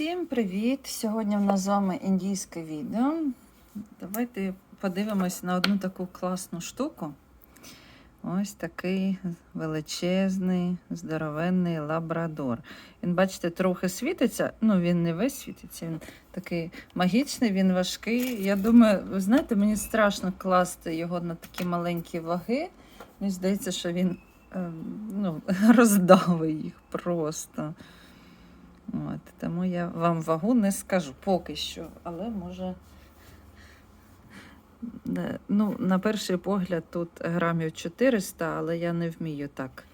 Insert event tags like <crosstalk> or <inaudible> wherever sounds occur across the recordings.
Всім привіт! Сьогодні в нас з вами індійське відео. Давайте подивимось на одну таку класну штуку. Ось такий величезний, здоровенний лабрадор. Він, бачите, трохи світиться. Ну, він не весь світиться, він такий магічний, він важкий. Я думаю, ви знаєте, мені страшно класти його на такі маленькі ваги. Мені здається, що він ем, ну, <laughs> роздавить їх просто. От, тому я вам вагу не скажу поки що, але може. Ну, на перший погляд, тут грамів 400, але я не вмію так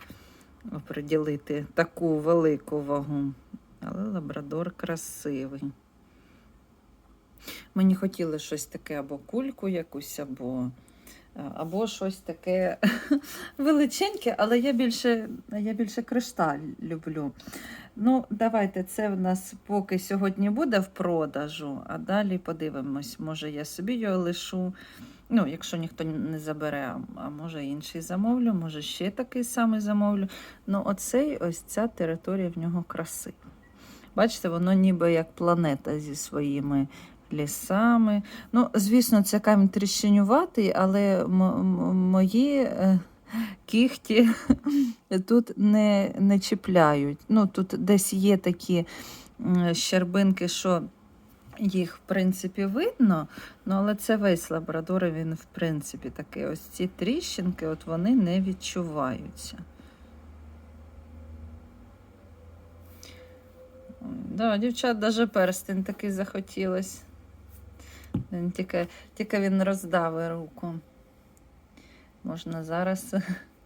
оприділити таку велику вагу. Але лабрадор красивий. Мені хотіли щось таке або кульку якусь, або, або щось таке <laughs> величеньке, але я більше, я більше кришталь люблю. Ну, давайте, це в нас поки сьогодні буде в продажу, а далі подивимось. Може, я собі його лишу. Ну, якщо ніхто не забере, а- може інший замовлю, може ще такий самий замовлю. Ну, оцей, ось ця територія в нього красива. Бачите, воно ніби як планета зі своїми лісами. Ну, звісно, це камінь тріщинюватий, але мої е, кіхті <laughs> тут не, не чіпляють. Ну, тут десь є такі щербинки, що їх, в принципі, видно, ну, але це весь лабрадор, він, в принципі, такий. Ось ці тріщинки, от вони не відчуваються. Да, дівчат, навіть перстень такий захотілось. Він тільки, тільки він роздавив руку. Можна зараз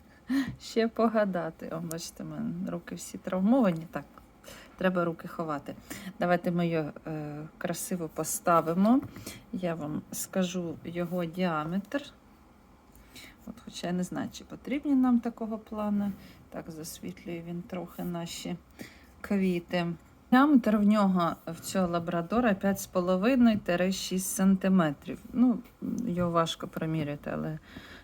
<laughs> ще погадати. О, бачите, мене руки всі травмовані. Так, треба руки ховати. Давайте ми його е, красиво поставимо. Я вам скажу його діаметр. От, хоча я не знаю, чи потрібні нам такого плану. Так, засвітлює він трохи наші квіти. Діаметр в нього в цього лабрадора 5,5-6 см. Ну, його важко проміряти, але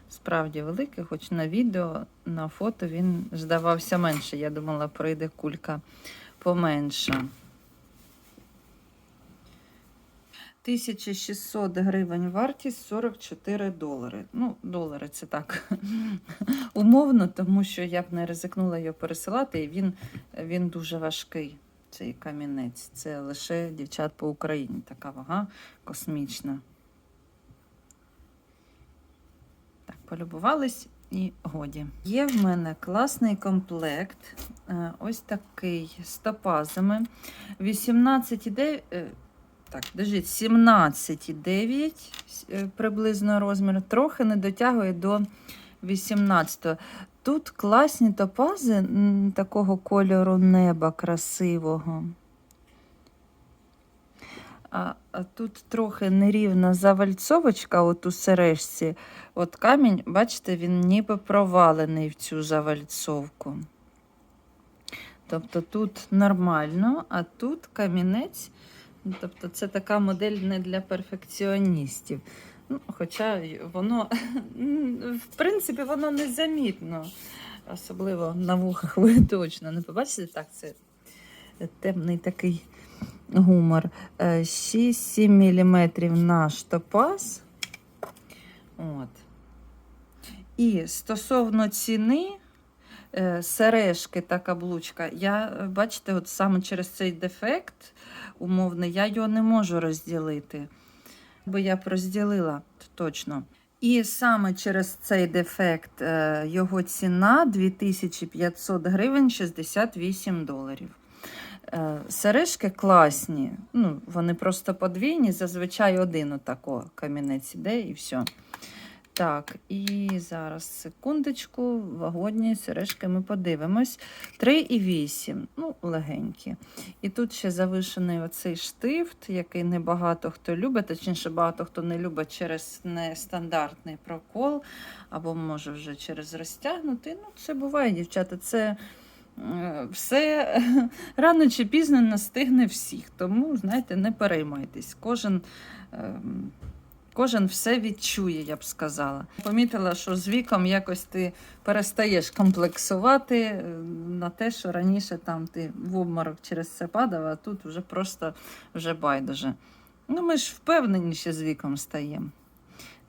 справді великий, хоч на відео, на фото він здавався менше. Я думала, пройде кулька поменша. 1600 гривень вартість 44 долари. Ну, долари це так <laughs> умовно, тому що я б не ризикнула його пересилати, і він, він дуже важкий, цей камінець. Це лише дівчат по Україні. Така вага космічна. Так, полюбувались і годі. Є в мене класний комплект. е, Ось такий з топазами. 18,9. е, Так, держіть, 17,9 е, приблизно розмір. Трохи не дотягує до 18. Тут класні топази такого кольору неба красивого. А, а тут трохи нерівна завальцовочка от у сережці. От камінь, бачите, він ніби провалений в цю завальцовку. Тобто тут нормально, а тут камінець. ну, Тобто це така модель не для перфекціоністів. Ну, хоча воно, <laughs> в принципі, воно незамітно. Особливо на вухах <laughs> ви точно не побачите. Так, це темний такий гумор. Е, 6-7 мм наш топаз. От. І стосовно ціни, е, сережки та каблучка, я, е, бачите, от саме через цей дефект умовний, я його не можу розділити. Бо я б розділила точно. І саме через цей дефект е, його ціна 2500 гривень 68 доларів. Е, Сережки класні, ну, вони просто подвійні, зазвичай один отако камінець іде і все. Так, і зараз секундочку, вагодні сережки ми подивимось. 3,8, ну, легенькі. І тут ще завишений оцей штифт, який не багато хто любить, точніше, багато хто не любить через нестандартний прокол, або може вже через розтягнутий. Ну, це буває, дівчата, це е, все <laughs> рано чи пізно настигне всіх. Тому, знаєте, не переймайтесь. Кожен ем, Кожен все відчує, я б сказала. Помітила, що з віком якось ти перестаєш комплексувати е, на те, що раніше там ти в обморок через це падав, а тут вже просто вже байдуже. Ну, ми ж впевненіше з віком стаємо.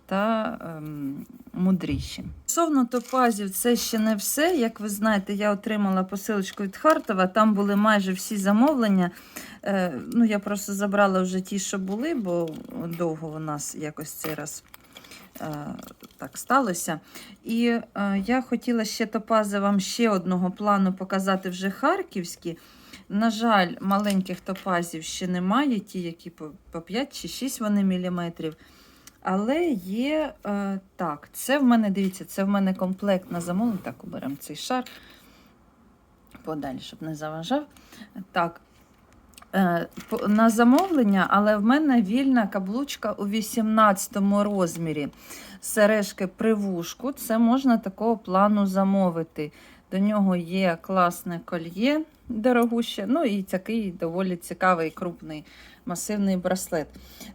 Та ем, мудріші. Стосовно топазів, це ще не все. Як ви знаєте, я отримала посилочку від Хартова. Там були майже всі замовлення. Е, ну, я просто забрала вже ті, що були, бо довго у нас якось цей раз е, так сталося. І е, я хотіла ще топази вам ще одного плану показати вже харківські. На жаль, маленьких топазів ще немає, ті, які по, по 5 чи 6 вони міліметрів. Але є е, так, це в мене, дивіться, це в мене комплект на замовлення. Так, оберемо цей шар подалі, щоб не заважав. Так, е, на замовлення, але в мене вільна каблучка у 18 розмірі. Сережки при вушку. Це можна такого плану замовити. До нього є класне кольє дорогуще, ну і такий доволі цікавий крупний масивний браслет.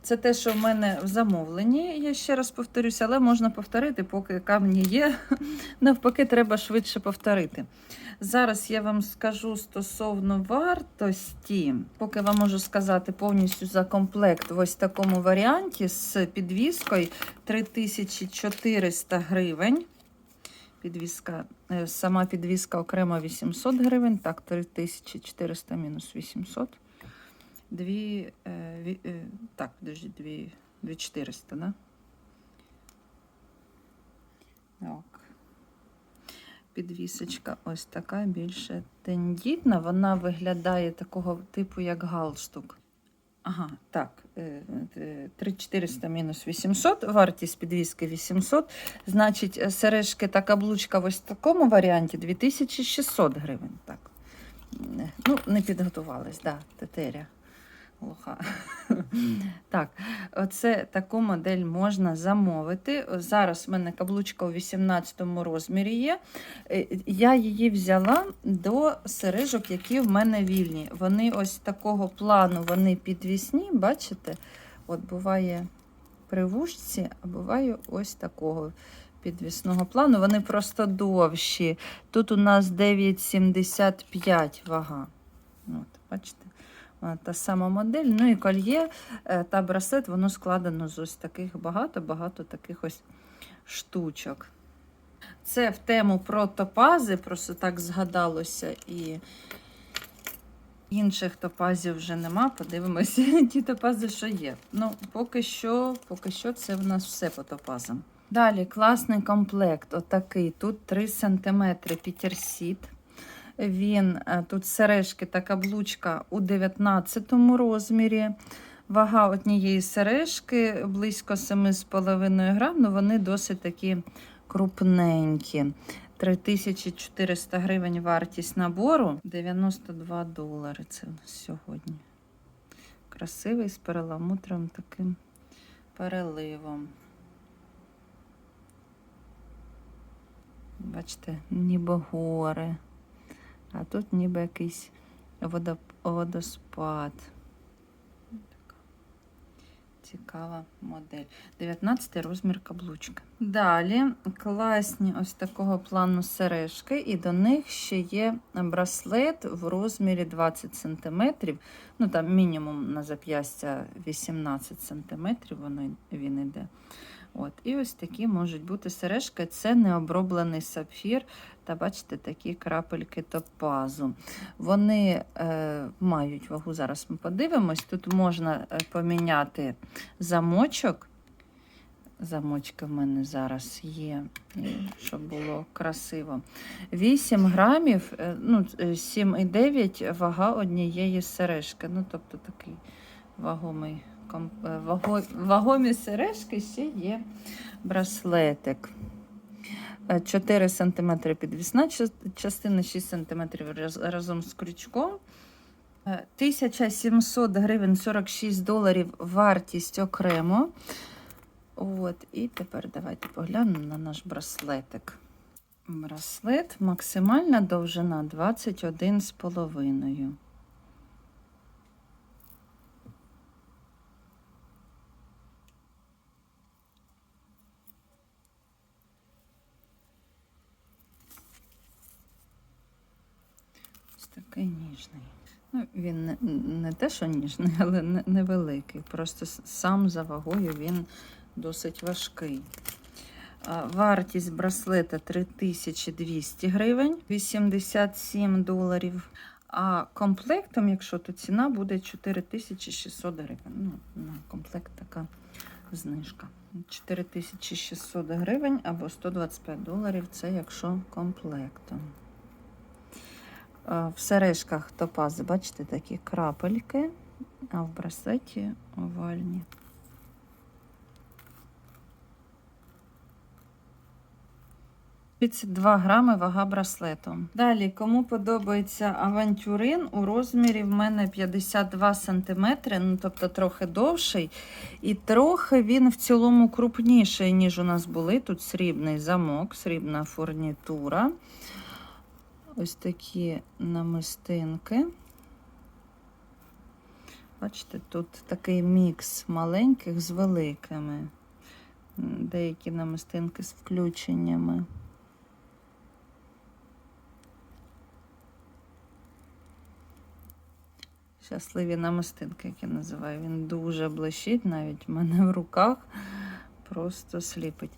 Це те, що в мене в замовленні, я ще раз повторюся, але можна повторити, поки камні є. <laughs> Навпаки, треба швидше повторити. Зараз я вам скажу стосовно вартості, поки вам можу сказати повністю за комплект в ось такому варіанті з підвіскою 3400 гривень. Підвіска, е, сама підвіска окремо 800 гривень, так, 3400 мінус 800. Дві, е, е, так, подожди, дві, 2400, да? Так. Підвісочка ось така, більше тендітна. Вона виглядає такого типу, як галстук. Ага, так. е, е, 3400 мінус 800, вартість підвіски 800. Значить, е, сережки та каблучка в ось такому варіанті 2600 гривень. Так. Е, Ну, не підготувалась, да, тетеря. Глуха. Так, оце таку модель можна замовити. Зараз в мене каблучка у 18 розмірі є. Е, Я її взяла до сережок, які в мене вільні. Вони ось такого плану, вони підвісні, бачите? От буває при вушці, а буває ось такого підвісного плану. Вони просто довші. Тут у нас 9,75 вага. От, бачите? Та сама модель. Ну і кольє е, та браслет, воно складено з ось таких багато-багато таких ось штучок. Це в тему про топази, просто так згадалося і інших топазів вже нема. Подивимося, <laughs> ті топази, що є. Ну, поки що, поки що це в нас все по топазам. Далі класний комплект. Отакий. Тут 3 см пітерсіт. Він е, тут сережки та каблучка у 19 розмірі. Вага однієї сережки близько 7,5 грам, ну вони досить такі крупненькі. 3400 гривень вартість набору, 92 долари. Це сьогодні. Красивий з переламутровим таким переливом. Бачите, ніби гори. А тут ніби якийсь водоп- водоспад. Така цікава модель. 19 розмір каблучка. Далі класні ось такого плану сережки, і до них ще є браслет в розмірі 20 см. Ну там мінімум на зап'ястя 18 см, воно він іде. От, і ось такі можуть бути сережки. Це необроблений сапфір та бачите, такі крапельки топазу. Вони е, мають вагу, зараз ми подивимось. Тут можна е, поміняти замочок. Замочки в мене зараз є, щоб було красиво. 8 грамів, е, ну, е, 7,9 вага однієї сережки. Ну, тобто такий вагомий е, вагомі сережки ще є браслетик. Е, 4 см підвісна частина, 6 см разом з крючком. Е, 1700 гривень 46 доларів вартість окремо. От, і тепер давайте поглянемо на наш браслетик. Браслет, максимальна довжина 21,5. Такий ніжний. Ну, він не, не те, що ніжний, <laughs> але не- невеликий. Просто сам за вагою він досить важкий. Вартість браслета 3200 гривень, 87 доларів. А комплектом, якщо то ціна буде 4600 гривень. Ну, на комплект така знижка. 4600 гривень або 125 доларів це якщо комплектом. А, В сережках топази, бачите, такі крапельки, а в браслеті овальні. «32 грами вага браслету. Далі, кому подобається авантюрин, у розмірі в мене 52 см, ну тобто трохи довший. І трохи він в цілому крупніший, ніж у нас були. Тут срібний замок, срібна фурнітура. Ось такі намистинки. Бачите, тут такий мікс маленьких з великими. Деякі намистинки з включеннями. Щасливі намистинки, як я називаю. Він дуже блищить, навіть в мене в руках просто сліпить.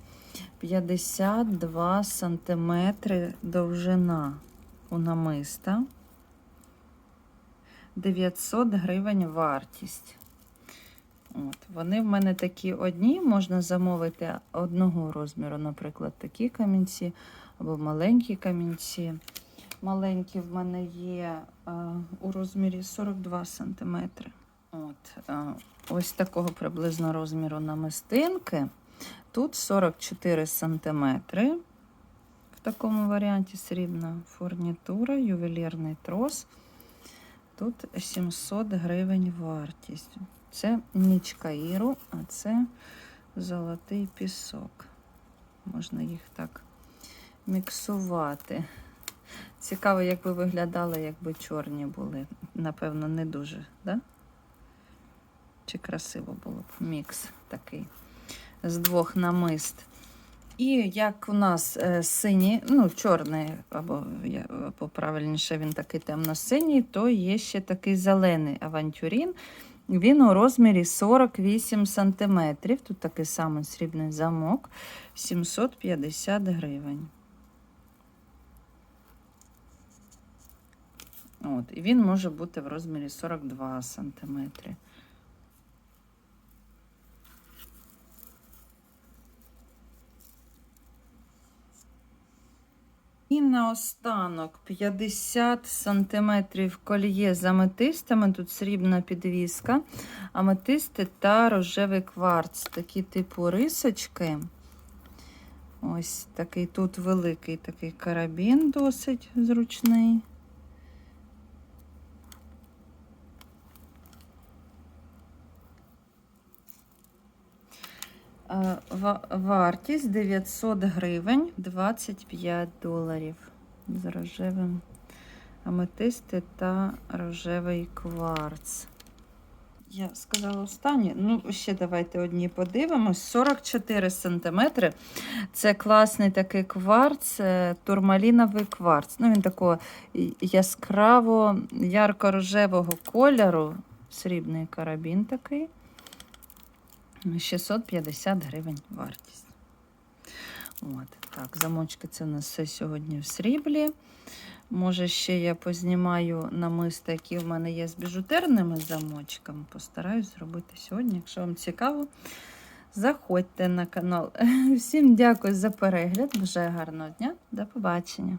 52 сантиметри довжина у намиста. 900 гривень вартість. От. Вони в мене такі одні, можна замовити одного розміру, наприклад, такі камінці або маленькі камінці. Маленькі в мене є е, у розмірі 42 см. От, е, ось такого приблизно розміру намистинки. Тут 44 см. В такому варіанті срібна фурнітура, ювелірний трос. Тут 700 гривень вартість. Це ніч Каїру, а це золотий пісок. Можна їх так міксувати. Цікаво, як би виглядали, якби чорні були. Напевно, не дуже, да? Чи красиво було б мікс такий з двох намист. І як у нас е, синій, ну, чорний, або, правильніше, він такий темно-синій, то є ще такий зелений авантюрін. Він у розмірі 48 см. Тут такий самий срібний замок, 750 гривень. От, і він може бути в розмірі 42 сантиметри. Наостанок 50 сантиметрів кольє з аметистами. Тут срібна підвіска, аметисти та рожевий кварц. Такі типу рисочки. Ось такий тут великий такий карабін, досить зручний. Вартість 900 гривень, 25 доларів з рожевим аметисти та рожевий кварц. Я сказала останнє. Ну, ще давайте одні подивимось. 44 см. Це класний такий кварц, е, турмаліновий кварц. Ну, він такого яскраво ярко-рожевого кольору. Срібний карабін такий. 650 гривень вартість. От, так, замочки це у нас все сьогодні в сріблі. Може, ще я познімаю намиста, які в мене є з біжутерними замочками. Постараюсь зробити сьогодні. Якщо вам цікаво, заходьте на канал. <laughs> Всім дякую за перегляд. Бажаю гарного дня. До побачення.